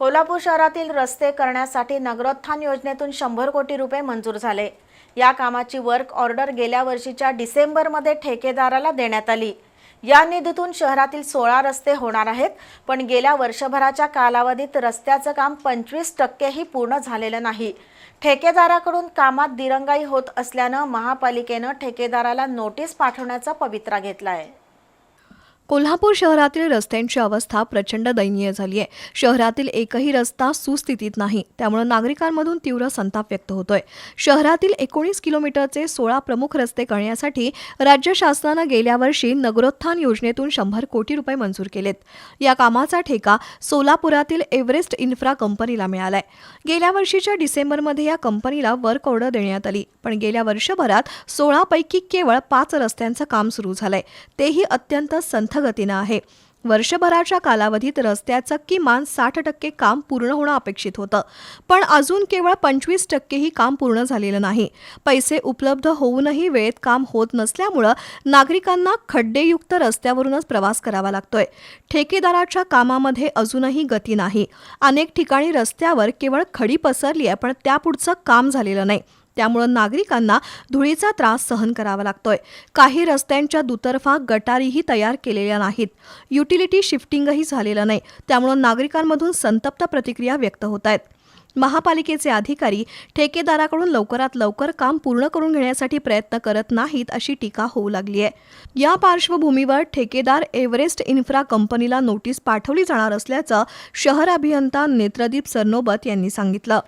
कोल्हापूर शहरातील रस्ते करण्यासाठी नगरोत्थान योजनेतून शंभर कोटी रुपये मंजूर झाले. या कामाची वर्क ऑर्डर गेल्या वर्षीच्या डिसेंबरमध्ये ठेकेदाराला देण्यात आली. या निधीतून शहरातील सोळा रस्ते होणार आहेत पण गेल्या वर्षभराच्या कालावधीत रस्त्याचं काम पंचवीस टक्केही पूर्ण झालेलं नाही. ठेकेदाराकडून कामात दिरंगाई होत असल्यानं महापालिकेनं ठेकेदाराला नोटीस पाठवण्याचा पवित्रा घेतला आहे कोल्हापूर शहरातील रस्त्यांची अवस्था प्रचंड दयनीय झाली आहे शहरातील एकही रस्ता सुस्थितीत नाही त्यामुळे नागरिकांमधून तीव्र संताप व्यक्त होतोय. शहरातील एकोणीस किलोमीटरचे सोळा प्रमुख रस्ते करण्यासाठी राज्य शासनानं गेल्या वर्षी नगरोत्थान योजनेतून शंभर कोटी रुपये मंजूर केलेत. या कामाचा ठेका सोलापुरातील एव्हरेस्ट इन्फ्रा कंपनीला मिळालाय. गेल्या वर्षीच्या डिसेंबरमध्ये या कंपनीला वर्क ऑर्डर देण्यात आली पण गेल्या वर्षभरात सोळापैकी केवळ पाच रस्त्यांचं काम सुरू झालंय. तेही अत्यंत संथ गतीनं आहे. वर्षभराच्या कालावधीत रस्त्याचं किमान साठ टक्के काम पूर्ण होणं अपेक्षित होतं. पण अजून केवळ पंचवीस टक्केही काम पूर्ण झालेलं नाही. पैसे उपलब्ध होऊनही वेळेत काम होत नसल्यामुळं नागरिकांना खड्डेयुक्त रस्त्यावरूनच प्रवास करावा लागतोय. ठेकेदाराच्या कामामध्ये अजूनही गती नाही. अनेक ठिकाणी रस्त्यावर केवळ खडी पसरली आहे पण त्यापुढचं काम झालेलं नाही. त्यामुळं नागरिकांना धुळीचा त्रास सहन करावा लागतोय. काही रस्त्यांच्या दुतर्फा गटारीही तयार केलेल्या नाहीत. युटिलिटी शिफ्टिंगही झालेलं नाही. त्यामुळं नागरिकांमधून संतप्त प्रतिक्रिया व्यक्त होत आहेत. महापालिकेचे अधिकारी ठेकेदाराकडून लवकरात लवकर काम पूर्ण करून घेण्यासाठी प्रयत्न करत नाहीत अशी टीका होऊ लागली आहे. या पार्श्वभूमीवर ठेकेदार एव्हरेस्ट इन्फ्रा कंपनीला नोटीस पाठवली जाणार असल्याचं शहर अभियंता नेत्रदीप सरनोबत यांनी सांगितलं.